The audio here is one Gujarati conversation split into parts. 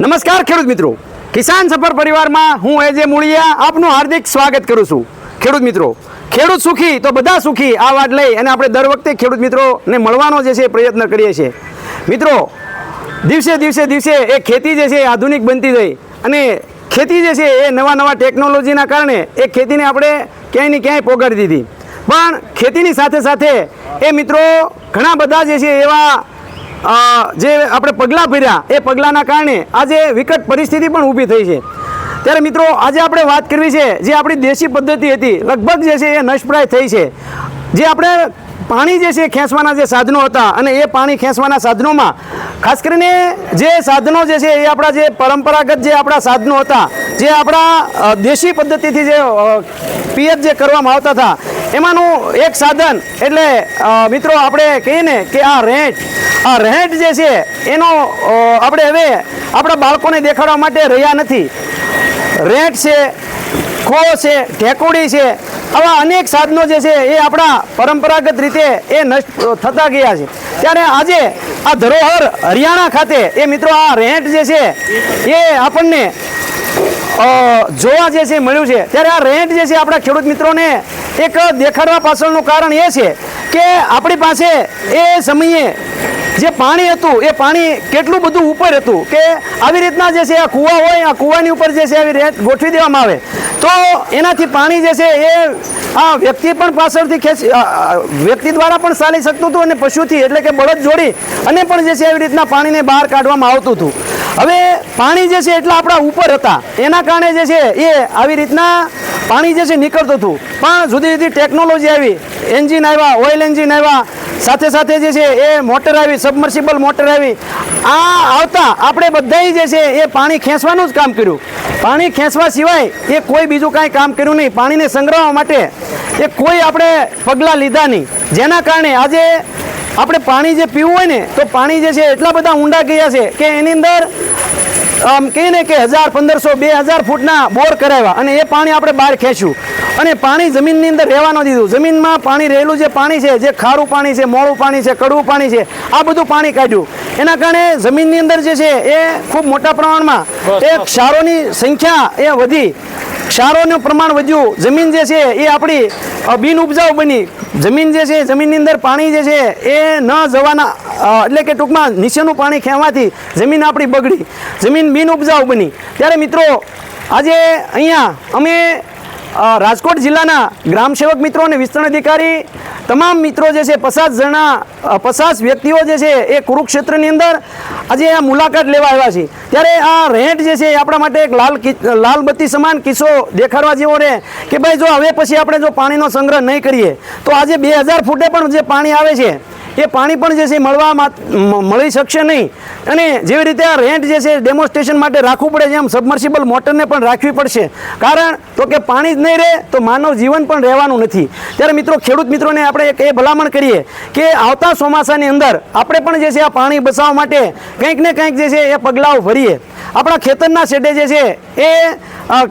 નમસ્કાર ખેડૂત મિત્રો. કિસાન સફર પરિવારમાં હું એજે મૂળિયા આપનું હાર્દિક સ્વાગત કરું છું. ખેડૂત મિત્રો, ખેડૂત સુખી તો બધા સુખી આ વાત લઈ અને આપણે દર વખતે ખેડૂત મિત્રોને મળવાનો જે છે પ્રયત્ન કરીએ છીએ. મિત્રો, દિવસે દિવસે દિવસે એ ખેતી જે છે એ આધુનિક બનતી ગઈ અને ખેતી જે છે એ નવા નવા ટેકનોલોજીના કારણે એ ખેતીને આપણે ક્યાંય ને ક્યાંય પોગાડી દીધી. પણ ખેતીની સાથે સાથે એ મિત્રો ઘણા બધા જે છે એવા જે આપણે પગલાં ભર્યા, એ પગલાંના કારણે આજે વિકટ પરિસ્થિતિ પણ ઊભી થઈ છે. ત્યારે મિત્રો, આજે આપણે વાત કરવી છે, જે આપણી દેશી પદ્ધતિ હતી, લગભગ જે છે એ નષ્ટપ્રાય થઈ છે. જે આપણે પાણી જે છે ખેંચવાના જે સાધનો હતા અને એ પાણી ખેંચવાના સાધનોમાં, ખાસ કરીને જે સાધનો જે છે એ આપણા જે પરંપરાગત જે આપણા સાધનો હતા, જે આપણા દેશી પદ્ધતિથી જે પિયત જે કરવામાં આવતા હતા, એમાંનું એક સાધન એટલે મિત્રો આપણે કહીએ ને કે આ રેંટ, આ રેટ જે છે, એનો આપણે હવે આપણા બાળકોને દેખાડવા માટે રહ્યા નથી. રેંટ છે, ખો છે, ઢેકુડી છે, આવા અનેક સાધનો જે છે, એ આપણા પરંપરાગત રીતે એ નષ્ટ થતા ગયા છે. ત્યારે આજે આ ધરોહર હરિયાણા ખાતે એ મિત્રો આ રેન્ટ જે છે, એ આપણને જોવા જે છે મળ્યું છે. ત્યારે આ રેન્ટ જે છે આપણા ખેડૂત મિત્રોને એક દેખાડવા પાછળનું કારણ એ છે કે આપણી પાસે એ સમયે જે પાણી હતું, એ પાણી કેટલું બધું ઉપર હતું કે આવી રીતના જે છે આ કૂવા હોય, આ કૂવાની ઉપર જે છે આવી રેત ગોઠવી દેવામાં આવે. તો એનાથી પાણી જે છે એ આ વ્યક્તિ પણ પાછળથી ખેંચ વ્યક્તિ દ્વારા પણ ચાલી શકતું હતું અને પશુથી એટલે કે બળદ જોડી અને પણ જે છે આવી રીતના પાણીને બહાર કાઢવામાં આવતું હતું. હવે પાણી જે છે એટલા આપણા ઉપર હતા. એના કારણે જે છે એ આવી રીતના પાણી જે છે નીકળતું હતું. પણ જુદી જુદી ટેકનોલોજી આવી. એન્જિન આવ્યા, ઓઇલ એન્જિન આવ્યા. સાથે સાથે જે છે એ મોટર આવી, સબમર્સિબલ મોટર આવી. આ આવતા આપણે બધાય જે છે એ પાણી ખેંચવાનું જ કામ કર્યું. પાણી ખેંચવા સિવાય એ કોઈ બીજું કાંઈ કામ કર્યું નહીં. પાણીને સંગ્રહવા માટે એ કોઈ આપણે પગલાં લીધા નહીં. જેના કારણે આજે આપણે પાણી જે પીવું હોય ને, તો પાણી જે છે એટલા બધા ઊંડા ગયા છે કે એની અંદર આમ કહીએ ને કે હજાર પંદરસો બે હજાર ફૂટના બોર કરાવ્યા અને એ પાણી આપણે બહાર ખેંચ્યું. અને પાણી જમીનની અંદર રહેવાનું દીધું. જમીનમાં પાણી રહેલું જે પાણી છે જે ખારું પાણી છે મોળું પાણી છે કડવું પાણી છે આ બધું પાણી કાઢ્યું. એના કારણે જમીનની અંદર જે છે એ ખૂબ મોટા પ્રમાણમાં એ ક્ષારોની સંખ્યા એ વધી. ક્ષારોનું પ્રમાણ વધ્યું. જમીન જે છે એ આપણી બિન ઉપજાઉ બની. જમીન જે છે, જમીનની અંદર પાણી જે છે એ ન જવાના એટલે કે ટૂંકમાં નીચેનું પાણી ખેવાથી જમીન આપણી બગડી. જમીન બિન ઉપજાઉ બની. ત્યારે મિત્રો, આજે અહીંયા અમે રાજકોટ જિલ્લાના ગ્રામસેવક મિત્રો અને વિસ્તરણ અધિકારી તમામ મિત્રો જે છે, પચાસ જણા પચાસ વ્યક્તિઓ જે છે, એ કુરુક્ષેત્રની અંદર આજે આ મુલાકાત લેવા આવ્યા છે. ત્યારે આ રેન્ટ જે છે, એ આપણા માટે એક લાલ લાલ બત્તી સમાન કિસ્સો દેખાડવા જેવો રહે કે ભાઈ જો હવે પછી આપણે જો પાણીનો સંગ્રહ નહીં કરીએ, તો આજે બે હજાર ફૂટે પણ જે પાણી આવે છે એ પાણી પણ જે છે મળવા મળી શકશે નહીં. અને જેવી રીતે આ રેન્ટ જે છે ડેમોન્સ્ટ્રેશન માટે રાખવું પડે છે, એમ સબમર્સિબલ મોટરને પણ રાખવી પડશે. કારણ તો કે પાણી જ નહીં રહે, તો માનવ જીવન પણ રહેવાનું નથી. ત્યારે મિત્રો, ખેડૂત મિત્રોને આપણે એક એ ભલામણ કરીએ કે આવતા ચોમાસાની અંદર આપણે પણ જે છે આ પાણી બચાવવા માટે કંઈક ને કંઈક જે છે એ પગલાઓ ભરીએ. આપણા ખેતરના શેડે જે છે એ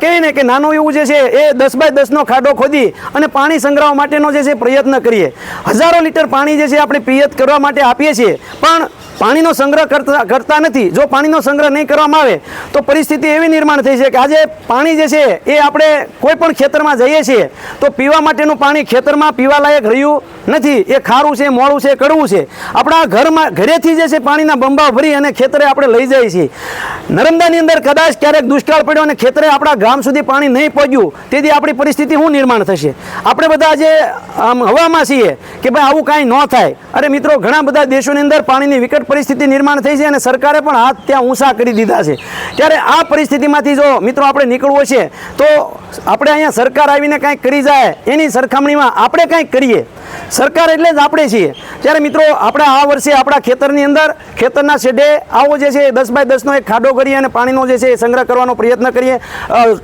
કહીએ ને કે નાનું એવું જે છે એ દસ બાય દસનો ખાડો ખોદી અને પાણી સંગ્રહવા માટેનો જે છે પ્રયત્ન કરીએ. હજારો લીટર પાણી જે છે આપણે પિયત કરવા માટે આપીએ છીએ, પણ પાણીનો સંગ્રહ કરતા કરતા નથી. જો પાણીનો સંગ્રહ નહીં કરવામાં આવે, તો પરિસ્થિતિ એવી નિર્માણ થઈ છે કે આજે પાણી જે છે એ આપણે કોઈ પણ ખેતરમાં જઈએ છીએ, તો પીવા માટેનું પાણી ખેતરમાં પીવાલાયક રહ્યું નથી, એ ખારું છે મોળું છે, કડવું છે. આપણા ઘરમાં, ઘરેથી જે છે પાણીના બંબા ભરી અને ખેતરે આપણે લઈ જઈએ છીએ. નર્મદાની અંદર કદાચ ક્યારેક દુષ્કાળ પડ્યો અને ખેતરે આપણા ગામ સુધી પાણી નહીં પહોંચ્યું તેથી આપણી પરિસ્થિતિ શું નિર્માણ થશે? આપણે બધા જે, આમ હવામાં છીએ કે ભાઈ આવું કાંઈ ન થાય. અરે મિત્રો, ઘણા બધા દેશોની અંદર પાણીની વિકટ પરિસ્થિતિ નિર્માણ થઈ છે અને સરકારે પણ હાથ ત્યાં ઊંચા કરી દીધા છે. ત્યારે આ પરિસ્થિતિમાંથી જો મિત્રો આપણે નીકળવું છે, તો આપણે અહીંયા સરકાર આવીને કાંઈક કરી જાય, એની સરખામણીમાં આપણે કાંઈક કરીએ. સરકાર એટલે જ આપણે છીએ. ત્યારે મિત્રો આપણે આ વર્ષે આપણા ખેતરની અંદર ખેતરના શેડે આવો જે છે દસ બાય દસનો એક ખાડો કરીએ અને પાણીનો જે છે એ સંગ્રહ કરવાનો પ્રયત્ન કરીએ.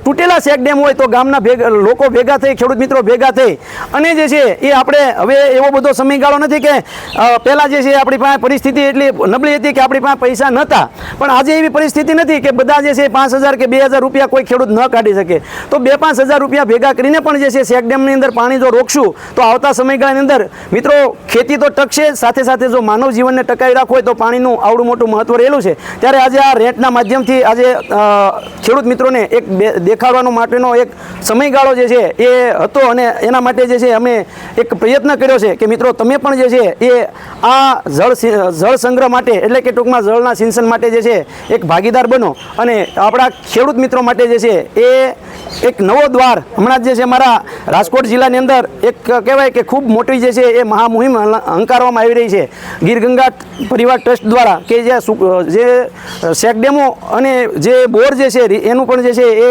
તૂટેલા શેક ડેમ હોય તો ગામના ભેગા, લોકો ભેગા થઈ, ખેડૂત મિત્રો ભેગા થઈ અને જે છે એ આપણે હવે એવો બધો સમયગાળો નથી કે પહેલાં જે છે આપણી પાસે પરિસ્થિતિ એટલી નબળી હતી કે આપણી પાસે પૈસા નહોતા પણ આજે એવી પરિસ્થિતિ નથી કે બધા જે છે પાંચ હજાર કે બે હજાર રૂપિયા કોઈ ખેડૂત ન કાઢી શકે. તો બે પાંચ હજાર રૂપિયા ભેગા કરીને પણ જે છે શેક ડેમની અંદર પાણી જો રોકશું, તો આવતા સમયગાળાની અંદર મિત્રો ખેતી તો ટકશે, સાથે સાથે જો માનવ જીવનને ટકાવી રાખવું હોય તો પાણીનું આવડું મોટું મહત્વ રહેલું છે. ત્યારે આજે આ રેન્ટના માધ્યમથી આજે ખેડૂત મિત્રોને એક દેખાડવાનો માટેનો એક સમયગાળો જે છે એ હતો અને એના માટે જે છે અમે એક પ્રયત્ન કર્યો છે કે મિત્રો તમે પણ જે છે એ આ જળ જળ સંગ્રહ માટે એટલે કે ટૂંકમાં જળના સિંચન માટે જે છે એક ભાગીદાર બનો અને આપણા ખેડૂત મિત્રો માટે જે છે એ એક નવો દ્વાર. હમણાં જ છે મારા રાજકોટ જિલ્લાની અંદર એક કહેવાય કે ખૂબ મોટી જે છે એ મહામુહિમ હંકારવામાં આવી રહી છે. ગીર ગંગા પરિવાર ટ્રસ્ટ દ્વારા કે જે જે શેકડેમો અને જે બોર જે છે એનું પણ જે છે એ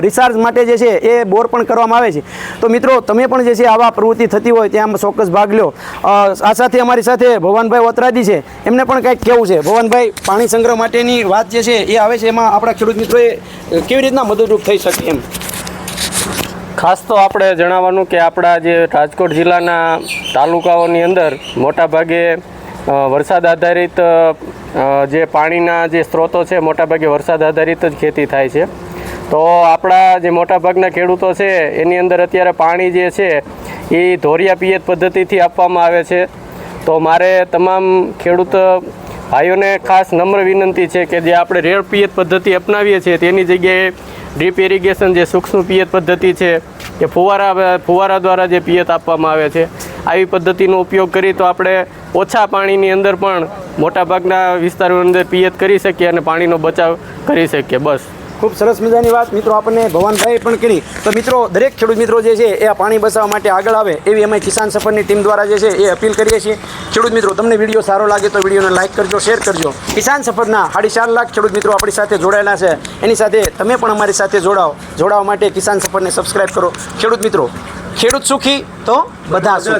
રિસાર્જ માટે જે છે એ બોર પણ કરવામાં આવે છે. તો મિત્રો, તમે પણ જે છે આવા પ્રવૃત્તિ થતી હોય ત્યાં ચોક્કસ ભાગ લો. આ સાથે અમારી સાથે ભવાનભાઈ વતરાજી છે. એમને પણ કંઈક કહેવું છે. ભવાનભાઈ પાણી સંગ્રહ માટેની વાત જે છે એ આવે છે. એમાં આપણા ખેડૂત મિત્રોએ કેવી રીતના મદદરૂપ થઈ શકે એમ? ખાસ તો આપણે જણાવવાનું કે આપણા જે રાજકોટ જિલ્લાના તાલુકાઓની અંદર મોટાભાગે વરસાદ આધારિત જે પાણીના જે સ્ત્રોતો છે, મોટાભાગે વરસાદ આધારિત જ ખેતી થાય છે. તો આપણા જે મોટાભાગના ખેડૂતો છે, એની અંદર અત્યારે પાણી જે છે એ ધોરિયા પિયત પદ્ધતિથી આપવામાં આવે છે. તો મારે તમામ ખેડૂત ભાઈઓને ખાસ નમ્ર વિનંતી છે કે જે આપણે રેળ પિયત પદ્ધતિ અપનાવીએ છીએ, તેની જગ્યાએ ડ્રીપ ઇરિગેશન જે સૂક્ષ્મ પિયત પદ્ધતિ છે કે ફુવારા ફુવારા દ્વારા જે પિયત આપવામાં આવે છે, આવી પદ્ધતિનો ઉપયોગ કરી તો આપણે ઓછા પાણીની અંદર પણ મોટાભાગના વિસ્તારોની અંદર પિયત કરી શકીએ અને પાણીનો બચાવ કરી શકીએ. બસ. ખૂબ સરસ મજાની વાત મિત્રો આપણને ભવાનભાઈ પણ કરી. તો મિત્રો, દરેક ખેડૂત મિત્રો જે છે એ આ પાણી બચાવવા માટે આગળ આવે એવી અમે કિસાન સફરની ટીમ દ્વારા જે છે એ અપીલ કરીએ છીએ. ખેડૂત મિત્રો, તમને વીડિયો સારો લાગે તો વિડીયોને લાઇક કરજો, શેર કરજો. કિસાન સફરના સાડી ચાર લાખ ખેડૂત મિત્રો આપણી સાથે જોડાયેલા છે. એની સાથે તમે પણ અમારી સાથે જોડાઓ. જોડાવા માટે કિસાન સફરને સબસ્ક્રાઈબ કરો. ખેડૂત મિત્રો, ખેડૂત સુખી તો બધા સુખી.